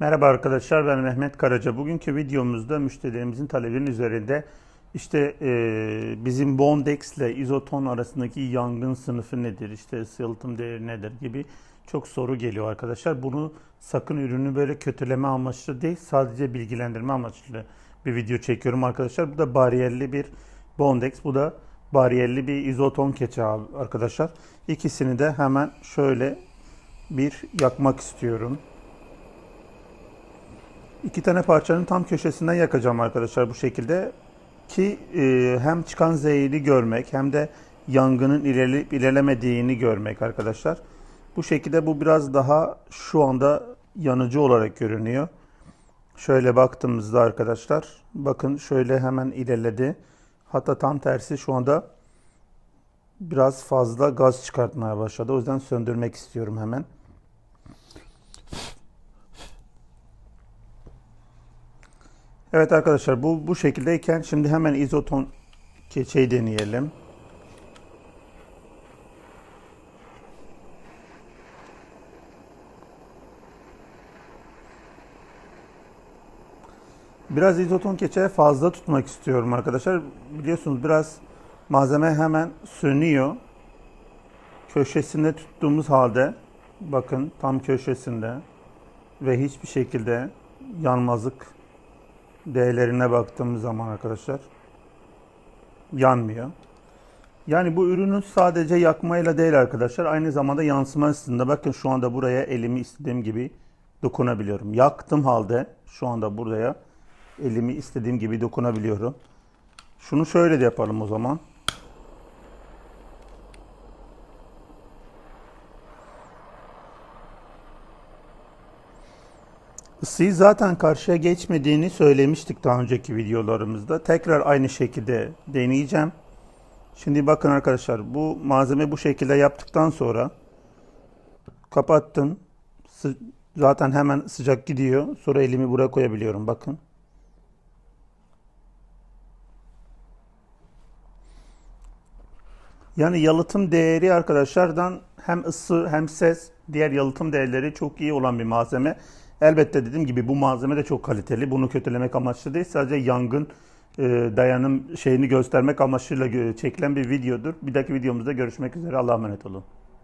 Merhaba arkadaşlar ben Mehmet Karaca. Bugünkü videomuzda müşterilerimizin talebinin üzerinde işte e, bizim Bondex ile izoton arasındaki yangın sınıfı nedir, işte ısı yalıtım değeri nedir gibi çok soru geliyor arkadaşlar. Bunu sakın ürünü böyle kötüleme amaçlı değil sadece bilgilendirme amaçlı bir video çekiyorum arkadaşlar. Bu da bariyerli bir Bondex, bu da bariyerli bir izoton abi arkadaşlar. İkisini de hemen şöyle bir yakmak istiyorum. İki tane parçanın tam köşesinden yakacağım arkadaşlar bu şekilde ki e, hem çıkan zehri görmek hem de yangının ilerleyip ilerlemediğini görmek arkadaşlar. Bu şekilde bu biraz daha şu anda yanıcı olarak görünüyor. Şöyle baktığımızda arkadaşlar bakın şöyle hemen ilerledi. Hatta tam tersi şu anda biraz fazla gaz çıkartmaya başladı. O yüzden söndürmek istiyorum hemen. Evet arkadaşlar bu bu şekildeyken şimdi hemen izoton keçeyi deneyelim. Biraz izoton keçeye fazla tutmak istiyorum arkadaşlar. Biliyorsunuz biraz malzeme hemen sönüyor. Köşesinde tuttuğumuz halde bakın tam köşesinde ve hiçbir şekilde yanmazlık değerlerine baktığımız zaman arkadaşlar yanmıyor. Yani bu ürünün sadece yakmayla değil arkadaşlar aynı zamanda yansıma ısısında bakın şu anda buraya elimi istediğim gibi dokunabiliyorum. Yaktım halde şu anda buraya elimi istediğim gibi dokunabiliyorum. Şunu şöyle de yapalım o zaman. Isıyı zaten karşıya geçmediğini söylemiştik daha önceki videolarımızda. Tekrar aynı şekilde deneyeceğim. Şimdi bakın arkadaşlar bu malzeme bu şekilde yaptıktan sonra kapattım. Zaten hemen sıcak gidiyor. Sonra elimi buraya koyabiliyorum bakın. Yani yalıtım değeri arkadaşlardan hem ısı hem ses diğer yalıtım değerleri çok iyi olan bir malzeme. Elbette dediğim gibi bu malzeme de çok kaliteli. Bunu kötülemek amaçlı değil. Sadece yangın e, dayanım şeyini göstermek amaçıyla çekilen bir videodur. Bir dahaki videomuzda görüşmek üzere. Allah'a emanet olun.